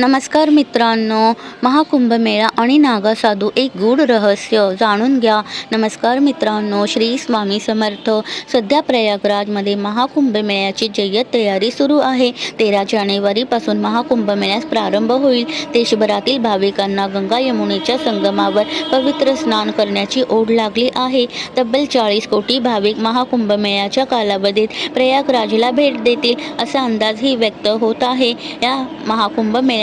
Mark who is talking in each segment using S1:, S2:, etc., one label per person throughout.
S1: नमस्कार मित्रांनो महाकुंभमेळा आणि नागासाधू एक गूढ रहस्य जाणून घ्या. नमस्कार मित्रांनो श्री स्वामी समर्थ. सध्या प्रयागराजमध्ये महाकुंभमेळ्याची जय्यत तयारी सुरू आहे. तेरा जानेवारीपासून महाकुंभमेळ्यास प्रारंभ होईल. देशभरातील भाविकांना गंगा यमुनेच्या संगमावर पवित्र स्नान करण्याची ओढ लागली आहे. तब्बल चाळीस कोटी भाविक महाकुंभमेळ्याच्या कालावधीत प्रयागराजला भेट देतील असा अंदाजही व्यक्त होत आहे. या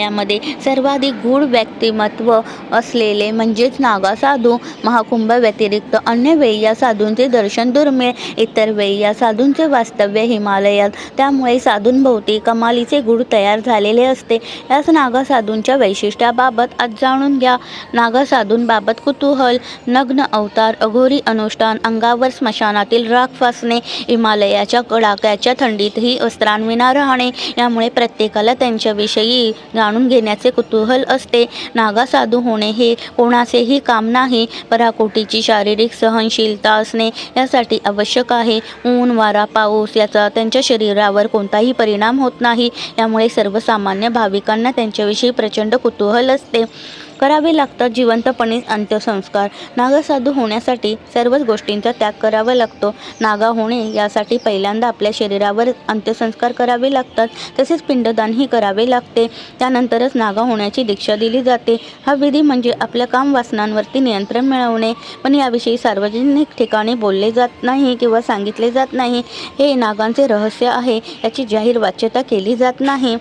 S1: महाकुंभमेळ्यामध्ये सर्वाधिक गूढ व्यक्तिमत्व असलेले म्हणजेच नागा साधू महाकुंभ व्यतिरिक्त अन्य वेळी या साधूंचे दर्शन दुर्मिळ इतर वेळी या साधूंचे वास्तव्य हिमालयात. त्यामुळे साधूंभोवती कमालीचे गूढ तयार झालेले असते. याच नागा साधूंच्या वैशिष्ट्याबाबत आज जाणून घ्या. नागा साधूंबाबत कुतूहल नग्न अवतार अघोरी अनुष्ठान अंगावर स्मशानातील राख फासणे हिमालयाच्या कडाक्याच्या थंडीतही अस्त्रांविना राहणे यामुळे प्रत्येकाला त्यांच्याविषयी जाणून घेण्याचे कुतूहल असते. नागा साधू होणे हे कोणाचेही काम नाही. पराकोटीची शारीरिक सहनशीलता असणे यासाठी आवश्यक आहे. ऊन वारा पाऊस याचा त्यांच्या शरीरावर कोणताही परिणाम होत नाही. यामुळे सर्वसामान्य भाविकांना त्यांच्याविषयी प्रचंड कुतूहल असते. करावे लागतात जिवंतपणे अंत्यसंस्कार. नागसाधू होण्यासाठी सर्वच गोष्टींचा त्याग करावा लागतो. नागा होणे यासाठी पहिल्यांदा आपल्या शरीरावर अंत्यसंस्कार करावे लागतात. तसेच पिंडदानही करावे लागते. त्यानंतरच नागा होण्याची दीक्षा दिली जाते. हा विधी म्हणजे आपल्या काम वासनांवरती नियंत्रण मिळवणे. पण याविषयी सार्वजनिक ठिकाणी बोलले जात नाही किंवा सांगितले जात नाही. हे नागांचे रहस्य आहे. याची जाहीर वाच्यता केली जात नाही.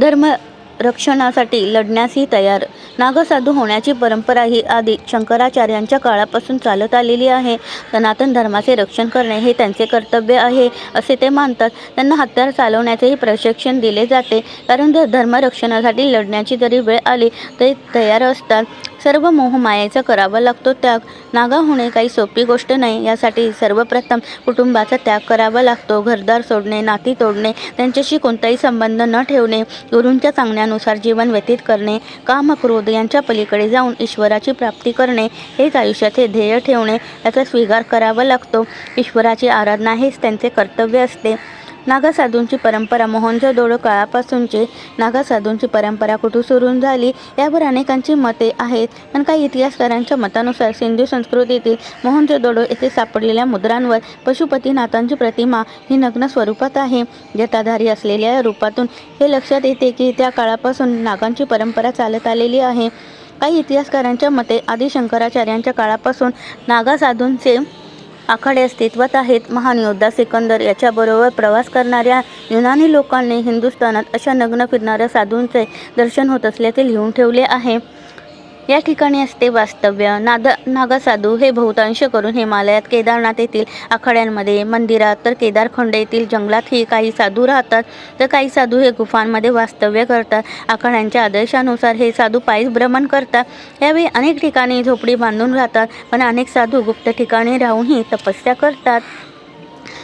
S1: धर्म रक्षणासाठी लढण्यासही तयार. नागसाधू होण्याची परंपरा ही आधी शंकराचार्यांच्या काळापासून चालत आलेली आहे. सनातन धर्माचे रक्षण करणे हे त्यांचे कर्तव्य आहे असे ते मानतात. त्यांना हत्यार चालवण्याचेही प्रशिक्षण दिले जाते. कारण जर धर्मरक्षणासाठी लढण्याची जरी वेळ आली तरी तयार असतात. सर्व मोहमायेचा करावा लागतो. त्याग नागा होणे काही सोपी गोष्ट नाही. यासाठी सर्वप्रथम कुटुंबाचा त्याग करावा लागतो. घरदार सोडणे नाती तोडणे त्यांच्याशी कोणताही संबंध न ठेवणे गुरूंच्या सांगण्यानुसार जीवन व्यतीत करणे काम क्रोध यांच्या पलीकडे जाऊन ईश्वराची प्राप्ती करणे हेच आयुष्याचे ध्येय ठेवणे याचा स्वीकार करावा लागतो. ईश्वराची आराधना हेच त्यांचे कर्तव्य असते. नागासाधूंची परंपरा मोहनजोदडो काळापासूनची नागासाधूंची परंपरा कुठून सुरू झाली यावर अनेकांची मते आहेत. पण काही इतिहासकारांच्या मतानुसार सिंधू संस्कृतीतील मोहनजोदडो येथे सापडलेल्या मुद्रांवर पशुपतीनाथांची प्रतिमा ही नग्न स्वरूपात आहे. जटाधारी असलेल्या या रूपातून हे लक्षात येते की त्या काळापासून नागांची परंपरा चालत आलेली आहे. काही इतिहासकारांच्या मते आदिशंकराचार्यांच्या काळापासून नागा साधूंचे आखाडे अस्तित्वात आहेत. महान योद्धा सिकंदर याच्याबरोबर प्रवास करणाऱ्या युनानी लोकांनी हिंदुस्थानात अशा नग्न फिरणाऱ्या साधूंचे दर्शन होत असल्याचे लिहून ठेवले आहे. या ठिकाणी असते वास्तव्य. नाद नागासाधू हे बहुतांश करून हिमालयात केदारनाथ येथील आखाड्यांमध्ये मंदिरात तर केदारखंड येथील जंगलातही काही साधू राहतात. तर काही साधू हे गुफांमध्ये वास्तव्य करतात. आखाड्यांच्या आदेशानुसार हे साधू पायीच भ्रमण करतात. यावेळी अनेक ठिकाणी झोपडी बांधून राहतात. पण अनेक साधू गुप्त ठिकाणी राहूनही तपस्या करतात.